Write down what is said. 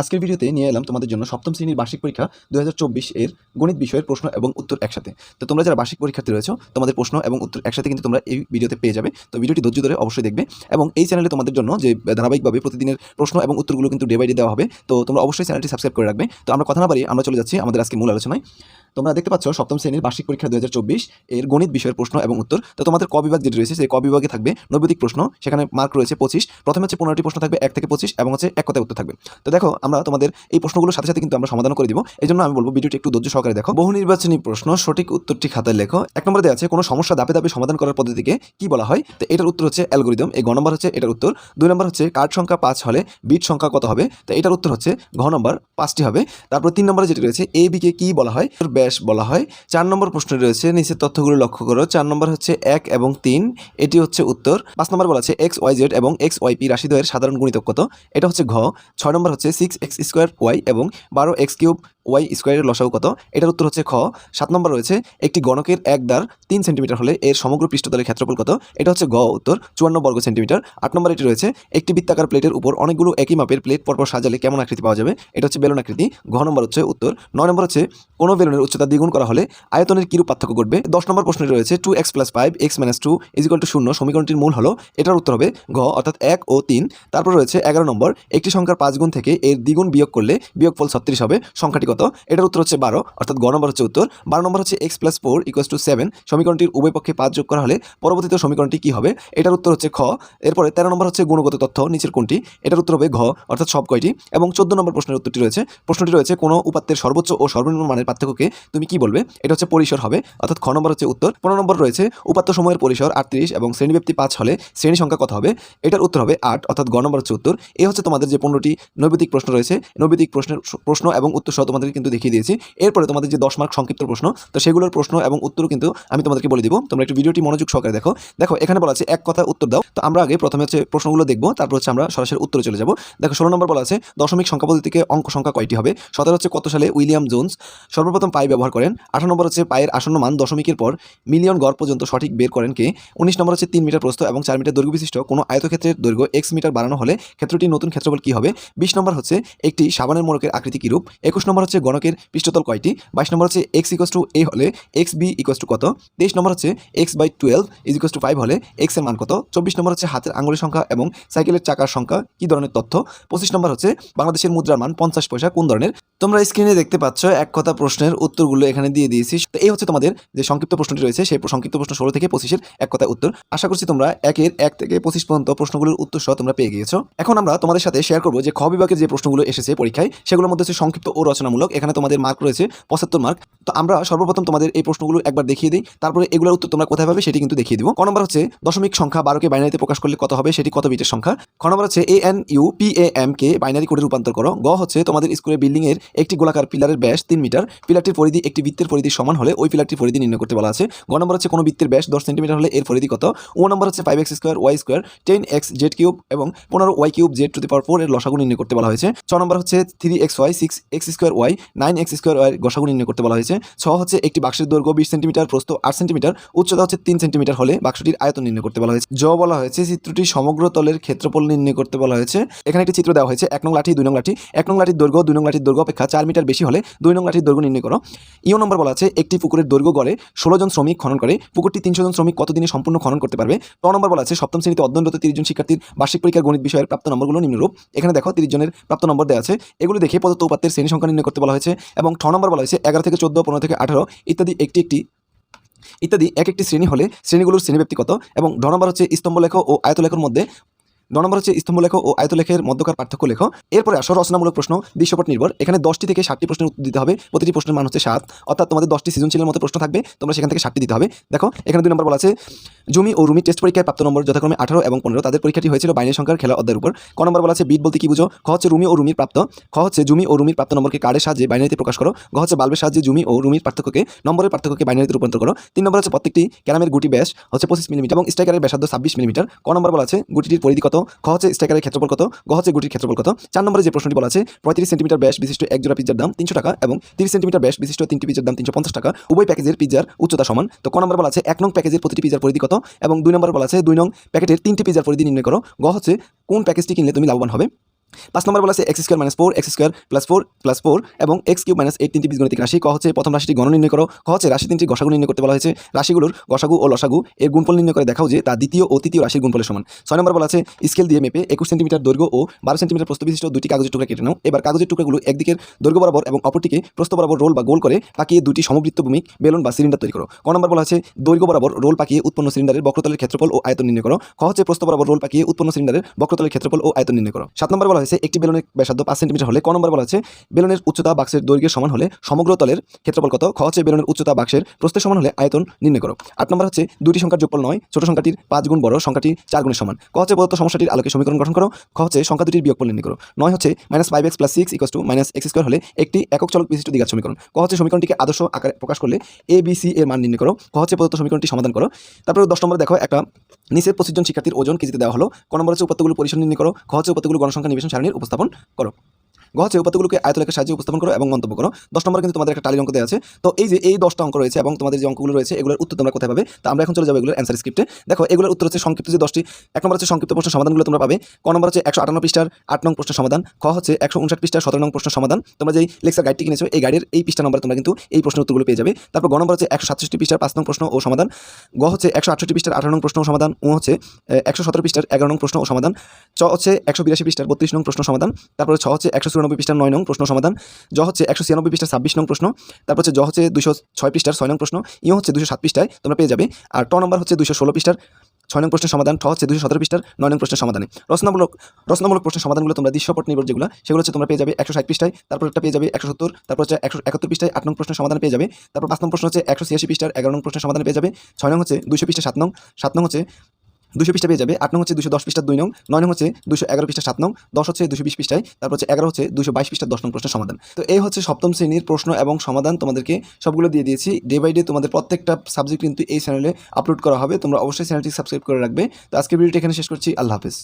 আজকের ভিডিওতে নিয়ে এলাম তোমাদের জন্য সপ্তম শ্রেণির বার্ষিক পরীক্ষা দু হাজার চব্বিশ এর গণিত বিষয়ের প্রশ্ন এবং উত্তর একসাথে। তো তোমরা যারা বার্ষিক পরীক্ষার্থী রয়েছে, তোমাদের প্রশ্ন এবং উত্তর একসাথে কিন্তু তোমরা এই ভিডিওতে পেয়ে যাবে। তো ভিডিওটি ধৈর্য ধরে অবশ্যই দেখবে এবং এই চ্যানেলে তোমাদের জন্য যে ধারাবাহিকভাবে প্রতিদিনের প্রশ্ন এবং উত্তরগুলো কিন্তু ডে বাই ডে দেওয়া হবে, তো তোমরা অবশ্যই চ্যানেলটি সাবস্ক্রাইব করে রাখবে। তো আমরা কথা না পারি আমরা চলে যাচ্ছি আমাদের আজকে মূল আলোচনায়। তোমরা দেখতে পাচ্ছ সপ্তম শ্রেণির বার্ষিক পরীক্ষা দু হাজার চব্বিশ এর গণিত বিষয়ের প্রশ্ন এবং উত্তর। তো তোমাদের ক বিভাগ যেটি রয়েছে, সেই ক বিভাগে থাকবে নৈবেদিক প্রশ্ন, সেখানে মার্ক রয়েছে পঁচিশ। প্রথমে হচ্ছে পনেরোটি প্রশ্ন থাকবে, এক থেকে পঁচিশ এবং হচ্ছে এক কথায় উত্তর থাকবে। তো দেখো আমরা তোমাদের এই প্রশ্নগুলোর সাথে সাথে কিন্তু আমরা সমাধান করে দিব। এই জন্য আমি বলব, ভিডিওটি একটু ধৈর্য সহকারে দেখো। বহু নির্বাচনী প্রশ্ন, সঠিক উত্তরটি খাতায় লেখো। এক নম্বরে দেওয়া আছে, কোনো সমস্যা দাপে দাপে সমাধান করার পদ্ধতিকে কি বলা হয়? তো এটার উত্তর হচ্ছে অ্যালগোরিদম। এই গ নম্বর হচ্ছে এটার উত্তর। দুই নম্বর হচ্ছে কার্ড সংখ্যা পাঁচ হলে বিট সংখ্যা কত হবে? তো এটার উত্তর হচ্ছে ঘ নম্বর পাঁচটি হবে। তারপর তিন নম্বরে যেটি রয়েছে, এ বিকে কি বলা হয়? ব্যাস বলা হয়। চার নম্বর প্রশ্ন রয়েছে, নিচের তথ্যগুলো লক্ষ্য করো। চার নম্বর হচ্ছে এক এবং তিন। এটি হচ্ছে উত্তর। পাঁচ নম্বর বলা আছে, এক্স, ওয়াই, জেড এবং এক্স, ওয়াই, পি রাশিদ্বয়ের সাধারণ গুণিতক কত? এটা হচ্ছে ঘ। ছয় নম্বর হচ্ছে সিক্স এক্স স্কোয়ার ওয়াই এবং বারো এক্স কিউব ওয়াই স্কোয়ারের লসাগু কত? এটার উত্তর হচ্ছে খ। সাত নম্বর রয়েছে, একটি গণকের এক দ্বার তিন সেন্টিমিটার হলে এর সমগ্র পৃষ্ঠতলের ক্ষেত্রফল কত? এটা হচ্ছে গ উত্তর, চুয়ান্ন বর্গ সেন্টিমিটার। আট নম্বর এটি রয়েছে, একটি বৃত্তাকার প্লেটের উপর অনেকগুলো একই মাপের প্লেট পরপর সাজালে কেমন আকৃতি পাওয়া যাবে? এটা হচ্ছে বেলুন আকৃতি। ঘ নম্বর হচ্ছে উত্তর, নয় নম্বর হচ্ছে কোনো বেলুনের উচ্চতা দ্বিগুণ করা হলে আয়তনের কিরূপ পার্থক্য ঘটবে? দশ নম্বর প্রশ্নে রয়েছে two X plus five X minus two equal two শূন্য সমীকরণটির মূল হলো, এটার উত্তর হবে ঘ, অর্থাৎ এক ও তিন। তারপর রয়েছে এগারো নম্বর, একটি সংখ্যার পাঁচ গুণ থেকে এর দ্বিগুণ বিয়োগ করলে বিয়োগফল ছত্রিশ হবে, সংখ্যাটি কত? এটার উত্তর হচ্ছে বারো, অর্থাৎ গ নম্বর হচ্ছে উত্তর। বারো নম্বর হচ্ছে X plus four equals two seven সমীকরণটির উভয় পক্ষে পাঁচ যোগ করা হলে পরবর্তীতে সমীকরণটি কি হবে? এটার উত্তর হচ্ছে খ। এরপরে তেরো নম্বর হচ্ছে গুণগত তথ্য, নিচের কোনটি? এটার উত্তর হবে ঘ, অর্থাৎ সব কয়টি? এবং চোদ্দ নম্বর প্রশ্নের উত্তরটি রয়েছে। প্রশ্নটি রয়েছে, কোনো উপাত্তের সর্বোচ্চ ও সর্বনিম্ন মানের পার্থক্যকে তুমি কি বলবে? এটা হচ্ছে পরিসর হবে, অর্থাৎ খ নম্বর হচ্ছে উত্তর। পনেরো নম্বর রয়েছে, উপাত্ত সময়ের পরিসর আটত্রিশ এবং শ্রেণীব্যাপ্তি পাঁচ হলে শ্রেণি সংখ্যা কত হবে? এটার উত্তর হবে আট, অর্থাৎ গ নম্বর হচ্ছে উত্তর। এ হচ্ছে তোমাদের যে পনেরোটি নৈবেদিক প্রশ্ন রয়েছে। নৈবেদিক প্রশ্নের প্রশ্ন এবং উত্তর সহ তোমাদের কিন্তু দেখিয়ে দিয়েছি। এরপরে তোমাদের যে দশ মার্ক সংক্ষিপ্ত প্রশ্ন, তো সেগুলোর প্রশ্ন এবং উত্তরও কিন্তু আমি তোমাদেরকে বলে দিব। তোমরা একটু ভিডিওটি মনোযোগ সহকারে দেখো। দেখো, এখানে বলা আছে, এক কথা উত্তর দাও। তো আমরা আগে প্রথমে হচ্ছে প্রশ্নগুলো দেখব, তারপর হচ্ছে আমরা সরাসরি উত্তরে চলে যাব। দেখো, ষোলো নম্বর বলা আছে, দশমিক সংখ্যা পদ্ধতিকে অঙ্ক সংখ্যা কয়টি হবে? সতেরো হচ্ছে কত সালে উইলিয়াম জোন্স সর্বপ্রথম পাই ব্যবহার করেন। আঠারো নম্বর হচ্ছে পায়ের আসন্ন মান দশমিকের পর মিলিয়ন গড় পর্যন্ত সঠিক বের করেন কে? উনিশ নম্বর হচ্ছে তিন মিটার প্রস্থ এবং চার মিটার দৈর্ঘ্য বিশিষ্ট। কোনো আয়তক্ষেত্রের দৈর্ঘ্য এক্স মিটার বাড়ানো হলে ক্ষেত্রটির নতুন ক্ষেত্রফল কী হবে? বিশ নম্বর হচ্ছে একটি সাবানের মোড়কের আকৃতি কীরূপ? একুশ নম্বর হচ্ছে গণকের পৃষ্ঠতল কয়টি? বাইশ নম্বর হচ্ছে এক্স ইকোয়াস টু এ হলে এক্স বি ইকোয়াস টু কত? তেইশ নম্বর হচ্ছে X by twelve is equals to five হলে এক্সের মান কত? চব্বিশ নম্বর হচ্ছে হাতের আঙুলের সংখ্যা এবং সাইকেলের চাকার সংখ্যা কী ধরনের তথ্য? পঁচিশ নম্বর হচ্ছে বাংলাদেশের মুদ্রার মান পঞ্চাশ পয়সা কোন ধরনের? তোমরা স্ক্রিনে দেখতে পাচ্ছ এক কথা প্রশ্নের উত্তরগুলো এখানে দিয়ে দিয়েছি। তো এই হচ্ছে তোমাদের যে সংক্ষিপ্ত প্রশ্নটি রয়েছে, সেই সংক্ষিপ্ত প্রশ্ন ষোলো থেকে পঁচিশের এক কথা উত্তর। আশা করছি তোমরা একের এক থেকে পঁচিশ পর্যন্ত প্রশ্নগুলোর উত্তর সহ তোমরা পেয়ে গিয়েছো। এখন আমরা তোমাদের সাথে শেয়ার করব যে খ বিভাগের যে প্রশ্নগুলো এসেছে পরীক্ষায়, সেগুলোর মধ্যে হচ্ছে সংক্ষিপ্ত ও রচনামূলক এখানে তোমাদের মার্ক রয়েছে পঁচাত্তর মার্ক তো আমরা সর্বপ্রথম তোমাদের এই প্রশ্নগুলো একবার দেখিয়ে দিই। তারপরে এগুলোর উত্তর তোমরা কোথায় পাবে সেটি কিন্তু দেখিয়ে দিব। ক নম্বর হচ্ছে দশমিক সংখ্যা বারোকে বাইনারিতে প্রকাশ করলে কত হবে সেটি কত বিটের সংখ্যা? খ নম্বর হচ্ছে A N U P A M K binary কোডে রূপান্তর করো। গ হচ্ছে তোমাদের স্কুলের বিল্ডিংয়ের একটি গোলাকার পিলারের ব্যাস তিন মিটার পিলারটির পরিধি একটি বৃত্তের পরিধি সমান হলে ওই পিলারটির পরিধি নির্ণয় করতে বলা আছে। গ নম্বর হচ্ছে কোনো বৃত্তের ব্যাস দশ সেন্টিমিটার হলে এর পরিধি কত? ও নম্বর হচ্ছে five X square Y square ten X Z cube এবং পনেরো Y cube Z to the power four এর লসাগু নির্ণয় করতে বলা হয়েছে। ছ নম্বর হচ্ছে three X Y six X square Y nine X square Y গসাগু নির্ণয় করতে বলা হয়েছে। ছ হচ্ছে একটি বাক্সের দৈর্ঘ্য বিশ সেন্টিমিটার, প্রস্থ আট সেন্টিমিটার, উচ্চতা হচ্ছে তিন সেন্টিমিটার হলে বাক্সটির আয়তন নির্ণয় করতে বলা হয়েছে। জ বলা হয়েছে, চিত্রটি সমগ্র তলের ক্ষেত্রফল নির্ণয় করতে বলা হয়েছে। এখানে একটি চিত্র দেওয়া হয়েছে, এক নং লাঠি, দুই নং লাঠি। এক নং লাঠির দৈর্ঘ্য, দুই নং লাঠির দৈর্ঘ্য অপেক্ষা চার মিটার বেশি হলে দুই নং লাঠির দৈর্ঘ্য নির্ণয় করো। ইও নম্বর বলা আছে, একটি পুকুরের দৈর্ঘ্য গড়ে ষোলো জন শ্রমিক খনন করে, পুকুরটি তিনশো জন শ্রমিক কতদিনে সম্পূর্ণ খনন করতে পারবে? ট নম্বর বলা আছে, সপ্তম শ্রেণীতে অধ্যয়নরত তিরিশ জন শিক্ষার্থীর বার্ষিক পরীক্ষার গণিত বিষয়ের প্রাপ্ত নম্বরগুলো নিম্নরূপ। এখানে দেখো, তিরিশ জনের প্রাপ্ত নম্বর দেওয়া আছে। এগুলো দেখে প্রদত্ত উপাত্তের শ্রেণি সংখ্যা নির্ণয় করতে বলা হয়েছে এবং ছ নম্বর বলা হয়েছে এগারো থেকে চোদ্দ, পনেরো থেকে আঠারো ইত্যাদি একটি একটি ইত্যাদি এক একটি শ্রেণি হলে শ্রেণীগুলোর শ্রেণীব্যাপ্তি কত? এবং ঢ নম্বর হচ্ছে স্তম্ভলেখ ও আয়তলেখর মধ্যে নম্বর হচ্ছে স্তম্ভলেখ ও আয়তলেখের মধ্যকার পার্থক্য লেখ। এরপরে আসো রচনামূলক প্রশ্ন দৃশ্যপট নির্ভর। এখানে দশটি থেকে ষাটটি প্রশ্নের উত্তর দিতে হবে। প্রতিটি প্রশ্নের মান হচ্ছে সাত। অর্থাৎ তোমাদের দশটি সৃজনশীলের মতো প্রশ্ন থাকবে। তোমরা সেখান থেকে ষাটটি দিতে হবে। দেখো, এখানে দুই নম্বর বলা আছে, জমি ও রুমি টেস্ট পরীক্ষায় প্রাপ্ত নম্বর যথাক্রমে আঠারো এবং পনেরো। তাদের পরীক্ষাটি হয়েছিল বাইনের সংখ্যার খেলা অধ্যায়ের উপর। ক নম্বর বলা আছে, বিট বলতে কি বুঝো? খ হচ্ছে রুমি ও রুমির প্রাপ্ত। খ হচ্ছে জমি ও রুমির প্রাপ্ত নম্বরকে কার্ডের সাহায্যে বাইনারিতে প্রকাশ করো। গ হচ্ছে বাল্বের সাহায্যে জমি ও রুমির পার্থক্যকে, নম্বরের পার্থক্যকে বাইনারিতে রূপান্তর করো। তিন নম্বর হচ্ছে প্রত্যেকটি ক্যারামের গুটি ব্যাস, হচ্ছে পঁচিশ মিলিমিটার এবং স্ট্রাইকারের ব্যাসার্ধ ছাব্বিশ মিলিমিটার। ক নম্বর বলা আছে, গুটিটির পরিধি কত? খ হচ্ছে স্ট্রাইকারের ক্ষেত্রফল কত? গ হচ্ছে গুটির ক্ষেত্রফল কত? চার নম্বরে যে প্রশ্নটি বলা আছে, পঁয়ত্রিশ সেন্টিমিটার ব্যাস বিশিষ্ট এক জোড়া পিজ্জার দাম তিনশো টাকা এবং তিরিশ সেন্টিমিটার ব্যাস বিশিষ্ট তিনটি পিজ্জার দাম তিনশো পঞ্চাশ টাকা। উভয় প্যাকেজের পিজ্জার উচ্চতা সমান। তো ক নম্বর বলা আছে, এক নং প্যাকেজের প্রতিটি পিজ্জার পরিধি কত? এবং দুই নম্বর বলা আছে, দুই নং প্যাকেটের তিনটি পিজ্জার পরিধি নির্ণয় করো। গ হচ্ছে কোন প্যাকেজটি কিনলে তুমি লাভবান হবে? পাঁচ নম্বর বলা আছে X square minus four, X square plus four plus four এবং এক্স কিউব মাইনাস এইট তিনটি বীজগণিতিক রাশি। ক হচ্ছে প্রথম রাশিটি গণ নির্ণয় করো। খ হচ্ছে রাশি তিনটি গসাগু নির্ণয় করতে বলা হয়েছে। রাশিগুলোর গসাগু ও লসাগু এর গুণফল নির্ণয় করে দেখাও যে তা দ্বিতীয় ও তৃতীয় রাশির গুণফলের সমান। ছয় নম্বর বলা আছে স্কেল দিয়ে মেপে একুশ সেন্টিমিটার দৈর্ঘ্য ও বারো সেন্টিমিটার প্রস্থ বিশিষ্ট দুটি কাগজের টুকরা কেটে নাও। এবার কাগজের টুকরাগুলো একদিকের দৈর্ঘ্য বরাবর এবং অপরটিকে প্রস্থ বরাবর রোল বা গোল করে পাকিয়ে দুটি সমবৃত্ত ভূমিক বেলুন বা সিলিন্ডার তৈরি করো। ক নম্বর বলা আছে দৈর্ঘ্য বরাবর রোল পাকিয়ে উৎপন্ন সিলিন্ডারের বক্রতলের ক্ষেত্রফল ও আয়তন নির্ণয় করো। খ হচ্ছে প্রস্থ বরাবর রোল পাকিয়ে উৎপন্ন সিলিন্ডারের বক্রতলের ক্ষেত্রফল ও আয়তন নির্ণয় করো। সাত নম্বর বলা হয়েছে, একটি বেলুনের ব্যাসার্ধ পাঁচ সেন্টিমিটার হলে, ক নম্বর বলা আছে বেলুনের উচ্চতা বাক্সের দৈর্ঘ্যের সমান হলে, সমগ্র তলের ক্ষেত্রফল কত? খ হচ্ছে বেলুনের উচ্চতা বাক্সের প্রস্থের সমান হলে, আয়তন নির্ণয় করো। আট নম্বর হচ্ছে দুটি সংখ্যার যোগফল নয়, ছোট সংখ্যাটির পাঁচ গুণ বড়, সংখ্যাটি চার গুণের সমান। ক হচ্ছে প্রদত্ত সমস্যাটির আলোকে সমীকরণ গঠন করো। খ হচ্ছে সংখ্যা দুটির বিয়োগফল নির্ণয় করো। নয় হচ্ছে minus five X plus six X two minus X square হলে, একটি একক চলক বিশিষ্ট দ্বিঘাত সমীকরণ। ক হচ্ছে সমীকরণটিকে আদর্শ আকারে প্রকাশ করলে এ বি সি এর মান নির্ণয় করো। ক হচ্ছে প্রদত্ত সমীকরণটি সমাধান করো। তারপরে দশ নম্বর দেখো একটা নিচের পঁচিশ জন শিক্ষার্থীর ওজন কেজিতে দেওয়া হলো। ক নম্বর হচ্ছে উপাত্তগুলো পরিসর নির্ণয় করো। খ হচ্ছে উপাত্তগুলো গণসংখ্যা নিবেশন সারণীর উপস্থাপন করো। গ হচ্ছে উপাত্তগুলোকে আয়তলেখার সাহায্যে উপস্থাপন করো এবং মন্তব্য করো। দশ নম্বর কিন্তু তোমাদের একটা টালির অঙ্ক দেওয়া আছে। তো এই যে এই দশটা অঙ্ক রয়েছে এবং তোমাদের যে অঙ্কগুলো রয়েছে, এগুলোর উত্তর তোমরা কোথায় পাবে? তো আমরা এখন চলে যাব এগুলোর অ্যান্সার স্ক্রিপ্টে দেখো, এগুলোর উত্তর হচ্ছে সংক্ষিপ্ত যে দশটি। এক নম্বর হচ্ছে সংক্ষিপ্ত প্রশ্ন সমাধানগুলো তোমরা পাবে। ক নম্বর হচ্ছে একশো আটান্ন পৃষ্ঠার আট নং প্রশ্ন সমাধান। খ হচ্ছে একশো উনষাট পৃষ্ঠার সতেরো নং প্রশ্ন সমাধান। তোমরা যেই লেকচার গাইডটি কিনেছো, এই গাইডের এই পৃষ্ঠা নম্বরে তোমরা কিন্তু এই প্রশ্নের উত্তরগুলো পেয়ে যাবে। তারপর গ নম্বর হচ্ছে একশো সাতষট্টি পৃষ্ঠার পাঁচ নং প্রশ্ন ও সমাধান। গ হচ্ছে একশো আটষট্টি পৃষ্ঠার আঠারো নং প্রশ্ন ও সমাধান। ও হচ্ছে একশো সতেরো পৃষ্ঠার এগারো নং প্রশ্ন ও সমাধান। চ হচ্ছে একশো বিরাশি পৃষ্ঠার বত্রিশ নং প্রশ্ন সমাধান। তারপরে ছ হচ্ছে একশো চুরানব্বই পৃষ্ঠার নয় নং প্রশ্ন সমাধান জ হচ্ছে একশো ছিয়ানব্বই পৃষ্ঠার ছাব্বিশ নং প্রশ্ন, তারপর হচ্ছে জ হচ্ছে দুশো ছয় পৃষ্ঠার ছয় নং প্রশ্ন ইও হচ্ছে দুশো সাত পৃষ্ঠায় তোমরা পেয়ে যাবে, আর ট নম্বর হচ্ছে দুশো ষোলো পৃষ্ঠার ছয় নং প্রশ্নের সমাধান, ঠ হচ্ছে দুশো সতেরো পৃষ্ঠার নয় নং প্রশ্নের সমাধানে। রচনামূলক রচনামূলক প্রশ্নের সমাধানগুলো তোমরা দৃশ্যপট নির্ভর যেগুলো, সেগুলো হচ্ছে তোমরা পেয়ে যাবে একশো ষাট পৃষ্ঠায়, তারপর একটা পেয়ে যাবে একশো সত্তর, তারপর হচ্ছে একশো একাত্তর পৃষ্ঠায় আট নং প্রশ্নের সমাধান পেয়ে যাবে, তারপর পাঁচ নং প্রশ্ন হচ্ছে একশো ছিয়াশি পৃষ্ঠার এগারো নং প্রশ্নের সমাধান পেয়ে যাবে, ছয় নং হচ্ছে দুশো পৃষ্ঠা সাত নং সাত নং হচ্ছে দুশো পৃষ্ঠা পেয়ে যাবে, আট নং হচ্ছে দুশো দশ পৃষ্ঠার দুই নং, নয় নং হচ্ছে দুশো এগারো পৃষ্ঠা সাত নং, দশ হচ্ছে দুশো বিশ পৃষ্ঠায়, তারপর হচ্ছে এগারো হচ্ছে দুশো বাইশ পৃষ্ঠা দশ নং প্রশ্নের সমাধান। তো এই হচ্ছে সপ্তম শ্রেণির প্রশ্ন এবং সমাধান, তোমাদেরকে সবগুলো দিয়ে দিয়েছি। ডে বাই ডে তোমাদের প্রত্যেকটা সাবজেক্ট কিন্তু এই চ্যানেলে আপলোড করা হবে, তোমরা অবশ্যই চ্যানেলটি সাবস্ক্রাইব করে রাখবে। তো আজকে ভিডিওটি এখানে শেষ করছি, আল্লাহ হাফিজ।